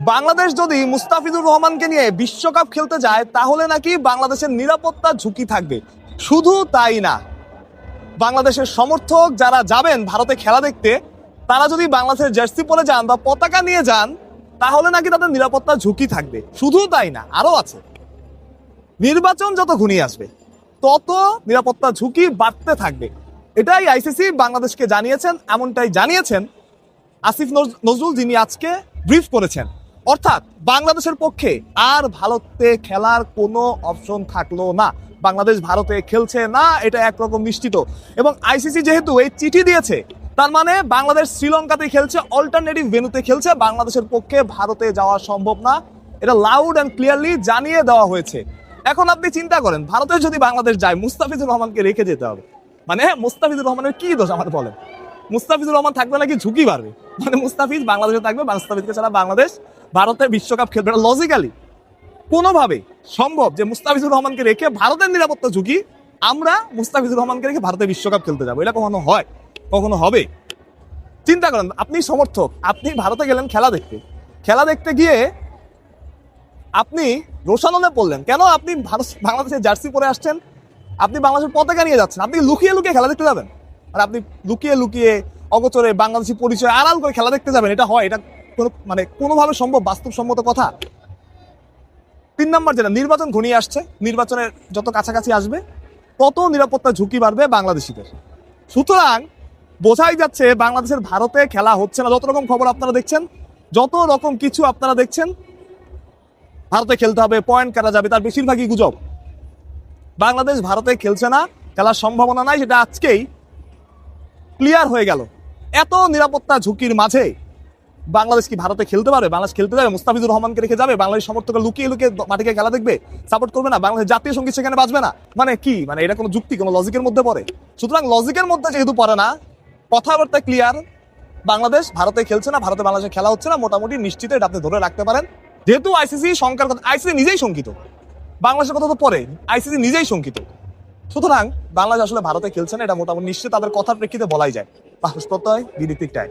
বাংলাদেশ যদি মুস্তাফিজুর রহমানকে নিয়ে বিশ্বকাপ খেলতে যায়, তাহলে নাকি বাংলাদেশের নিরাপত্তা ঝুঁকি থাকবে। শুধু তাই না, বাংলাদেশের সমর্থক যারা যাবেন ভারতে খেলা দেখতে, তারা যদি বাংলাদেশের জার্সি পরে যান বা পতাকা নিয়ে যান, তাহলে নাকি তাদের নিরাপত্তা ঝুঁকি থাকবে। শুধু তাই না আরও আছে। নির্বাচন যত ঘনিয়ে আসবে, তত নিরাপত্তা ঝুঁকি বাড়তে থাকবে। এটাই আইসিসি বাংলাদেশকে জানিয়েছেন, এমনটাই জানিয়েছেন আসিফ নজরুল যিনি আজকে ব্রিফ করেছেন। অর্থাৎ বাংলাদেশের পক্ষে আর ভারতে খেলার কোনো অপশন থাকল না। বাংলাদেশ ভারতে খেলছে না, এটা একরকম নিশ্চিত। এবং আইসিসি যেহেতু এই চিঠি দিয়েছে, তার মানে বাংলাদেশ শ্রীলঙ্কাতে খেলছে অল্টারনেটিভ ভেনুতে খেলছে, বাংলাদেশের পক্ষে ভারতে যাওয়া সম্ভব না। এটা লাউড অ্যান্ড ক্লিয়ারলি জানিয়ে দেওয়া হয়েছে। এখন আপনি চিন্তা করেন ভারতে যদি বাংলাদেশ যায়, মুস্তাফিজুর রহমানকে রেখে যেতে হবে। মানে মুস্তাফিজুর রহমানের কি দোষ আমার বলেন? মুস্তাফিজুর রহমান থাকবে নাকি ঝুঁকি বাড়বে? মানে মুস্তাফিজ বাংলাদেশে থাকবে মুস্তাফিজকে ছাড়া বাংলাদেশ ভারতে বিশ্বকাপ খেলবে না। লজিক্যালি কোনোভাবে সম্ভব যে মুস্তাফিজুর রহমানকে রেখে ভারতের নিরাপত্তা ঝুঁকি আমরা মুস্তাফিজুর রহমানকে রেখে ভারতে বিশ্বকাপ খেলতে যাব। এটা কখনো হয়? কখনো হবে? চিন্তা করেন, আপনি সমর্থক, আপনি ভারতে গেলেন খেলা দেখতে। খেলা দেখতে গিয়ে আপনি রোশানলে পড়লেন। কেন আপনি ভারত বাংলাদেশের জার্সি পরে আসছেন? আপনি বাংলাদেশের পতাকা নিয়ে যাচ্ছেন। আপনি লুকিয়ে লুকিয়ে খেলা দেখতে যাবেন। আর আপনি লুকিয়ে লুকিয়ে অগোচরে বাংলাদেশি পরিচয় আড়াল করে খেলা দেখতে যাবেন, এটা হয়, এটা কোনো মানে কোনোভাবে সম্ভব, বাস্তবসম্মত কথা। তিন নম্বর যেটা, নির্বাচন ঘনিয়ে আসছে, নির্বাচনের যত কাছাকাছি আসবে, তত নিরাপত্তা ঝুঁকি বাড়বে বাংলাদেশিদের। সুতরাং বোঝাই যাচ্ছে বাংলাদেশের ভারতে খেলা হচ্ছে না। যত রকম খবর আপনারা দেখছেন, যত রকম কিছু আপনারা দেখছেন, ভারতে খেলতে হবে, পয়েন্ট কাটা যাবে, তার বেশিরভাগই গুজব। বাংলাদেশ ভারতে খেলছে না, খেলার সম্ভাবনা নাই, সেটা আজকেই ক্লিয়ার হয়ে গেল। এত নিরাপত্তা ঝুঁকির মাঝে বাংলাদেশ কি ভারতে খেলতে পারবে? বাংলাদেশ খেলতে যাবে? মুস্তাফিজুর রহমানকে রেখে যাবে? বাংলাদেশ সমর্থকরা লুকিয়ে লুকিয়ে মাটিকে খেলা দেখবে? সাপোর্ট করবে না? বাংলাদেশ জাতীয় সংগীত সেখানে বাজবে না? মানে কি? মানে এটা কোনো যুক্তি, কোনো লজিকের মধ্যে পড়ে? সুতরাং লজিকের মধ্যে যেহেতু পড়ে না, কথাবার্তা ক্লিয়ার বাংলাদেশ ভারতে খেলছে না, ভারতে বাংলাদেশে খেলা হচ্ছে না, মোটামুটি নিশ্চিত এটা আপনি ধরে রাখতে পারেন। যেহেতু আইসিসি শঙ্কার কথা আইসিসি নিজেই শঙ্কিত। বাংলাদেশের কথা তো পরে আইসিসি নিজেই শঙ্কিত। সুতরাং বাংলাদেশ আসলে ভারতে খেলছে না, এটা মোটামুটি নিশ্চয়ই তাদের কথার প্রেক্ষিতে বলাই যায়। বিদিক টাই